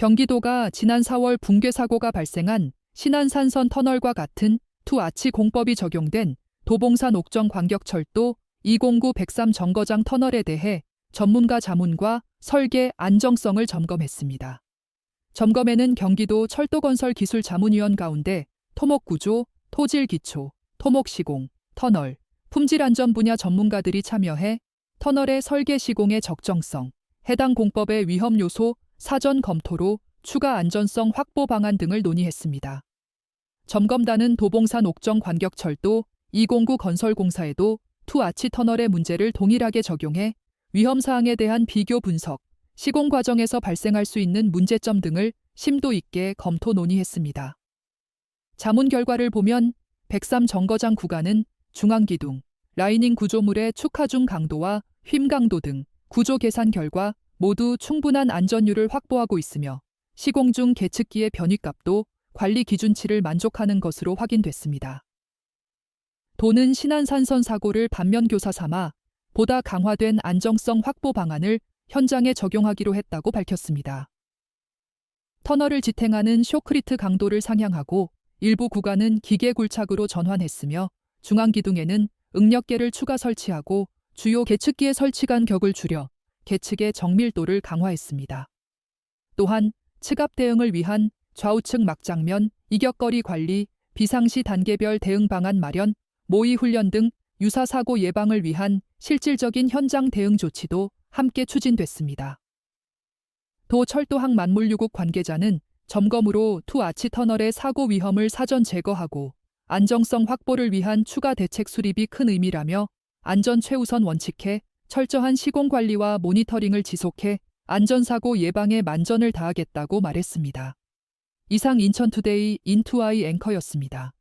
경기도가 지난 4월 붕괴 사고가 발생한 신안산선 터널과 같은 투아치 공법이 적용된 도봉산 옥정 광격철도 209 103 정거장 터널에 대해 전문가 자문과 설계 안정성을 점검했습니다. 점검에는 경기도 철도건설기술자문위원 가운데 토목구조, 토질기초, 토목시공, 터널, 품질안전 분야 전문가들이 참여해 터널의 설계 시공의 적정성, 해당 공법의 위험 요소 사전 검토로 추가 안전성 확보 방안 등을 논의했습니다. 점검단은 도봉산 옥정 관격철도 209 건설공사에도 투아치 터널의 문제를 동일하게 적용해 위험 사항에 대한 비교 분석, 시공 과정에서 발생할 수 있는 문제점 등을 심도 있게 검토 논의했습니다. 자문 결과를 보면 103 정거장 구간은 중앙기둥, 라이닝 구조물의 축하 중 강도와 휨 강도 등 구조 계산 결과 모두 충분한 안전율을 확보하고 있으며 시공 중 계측기의 변위값도 관리 기준치를 만족하는 것으로 확인됐습니다. 도는 신안산선 사고를 반면교사 삼아 보다 강화된 안정성 확보 방안을 현장에 적용하기로 했다고 밝혔습니다. 터널을 지탱하는 쇼크리트 강도를 상향하고 일부 구간은 기계 굴착으로 전환했으며 중앙 기둥에는 응력계를 추가 설치하고 주요 계측기의 설치간 격을 줄여 계측의 정밀도를 강화했습니다. 또한 측압 대응을 위한 좌우측 막장면, 이격거리 관리, 비상시 단계별 대응 방안 마련, 모의 훈련 등 유사 사고 예방을 위한 실질적인 현장 대응 조치도 함께 추진됐습니다. 도 철도항 만물유국 관계자는 점검으로 투 아치 터널의 사고 위험을 사전 제거하고 안정성 확보를 위한 추가 대책 수립이 큰 의미라며 안전 최우선 원칙해 철저한 시공 관리와 모니터링을 지속해 안전사고 예방에 만전을 다하겠다고 말했습니다. 이상 인천투데이 인투아이 앵커였습니다.